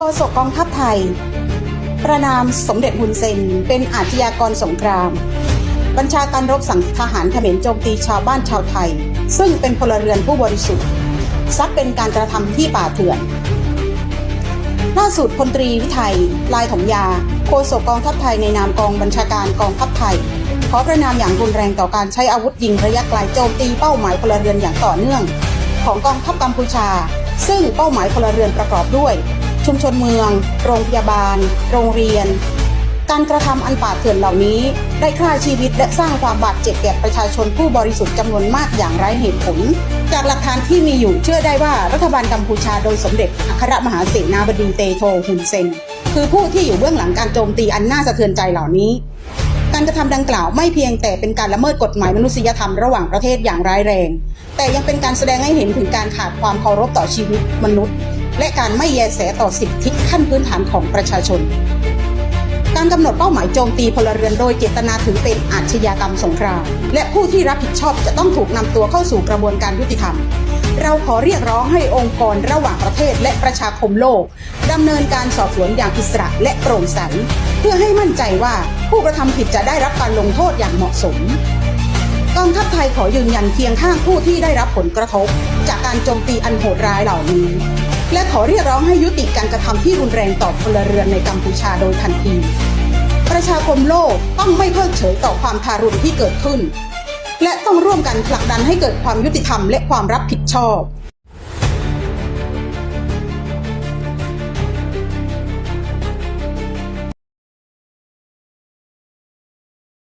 โฆษกกองทัพไทย ประนามสมเด็จฮุนเซน เป็นอาชญากรสงคราม บัญชาการรบสั่งทหารเขมรโจมตีชาวบ้านชาวไทย ซึ่งเป็นพลเรือนผู้บริสุทธิ์ ซัดเป็นการกระทำที่ป่าเถื่อน ล่าสุดพลตรีวิทัยลายถมยา โฆษกกองทัพไทยในนามกองบัญชาการกองทัพไทย ขอประนามอย่างรุนแรงต่อการใช้อาวุธยิงระยะไกลโจมตีเป้าหมายพลเรือนอย่างต่อเนื่อง ของกองทัพกัมพูชา ซึ่งเป้าหมายพลเรือนประกอบด้วย ชุมชนเมือง โรงพยาบาล โรงเรียน การกระทำอันป่าเถื่อนเหล่านี้ ได้ฆ่าชีวิตและสร้างความบาดเจ็บแก่ประชาชนผู้บริสุทธิ์จำนวนมากอย่างไร้เหตุผล จากหลักฐานที่มีอยู่เชื่อได้ว่ารัฐบาลกัมพูชาโดยสมเด็จอัครมหาเสนาบดีเตโชฮุนเซนคือผู้ที่อยู่เบื้องหลังการโจมตีอันน่าสะเทือนใจเหล่านี้ การกระทำดังกล่าวไม่เพียงแต่เป็นการละเมิดกฎหมายมนุษยธรรมระหว่างประเทศอย่างร้ายแรง แต่ยังเป็นการแสดงให้เห็นถึงการขาดความเคารพต่อชีวิตมนุษย์ และการไม่แยแสต่อสิทธิขั้นพื้นฐานของประชาชน การกำหนดเป้าหมายโจมตีพลเรือนโดยเจตนาถือเป็นอาชญากรรมสงคราม และผู้ที่รับผิดชอบจะต้องถูกนำตัวเข้าสู่กระบวนการยุติธรรม เราขอเรียกร้องให้องค์กรระหว่างประเทศและประชาคมโลกดำเนินการสอบสวนอย่างอิสระและโปร่งใสเพื่อให้มั่นใจว่าผู้กระทำผิดจะได้รับการลงโทษอย่างเหมาะสมกองทัพไทยขอยืนยันเคียงข้างผู้ที่ได้รับผลกระทบ จากการโจมตีอันโหดร้ายเหล่านี้ และขอเรียกร้องให้ยุติการกระทำที่รุนแรงต่อพลเรือนในกัมพูชาโดยทันที ประชาคมโลกต้องไม่เพิกเฉยต่อความทารุณที่เกิดขึ้น และต้องร่วมกันผลักดันให้เกิดความยุติธรรมและความรับผิดชอบ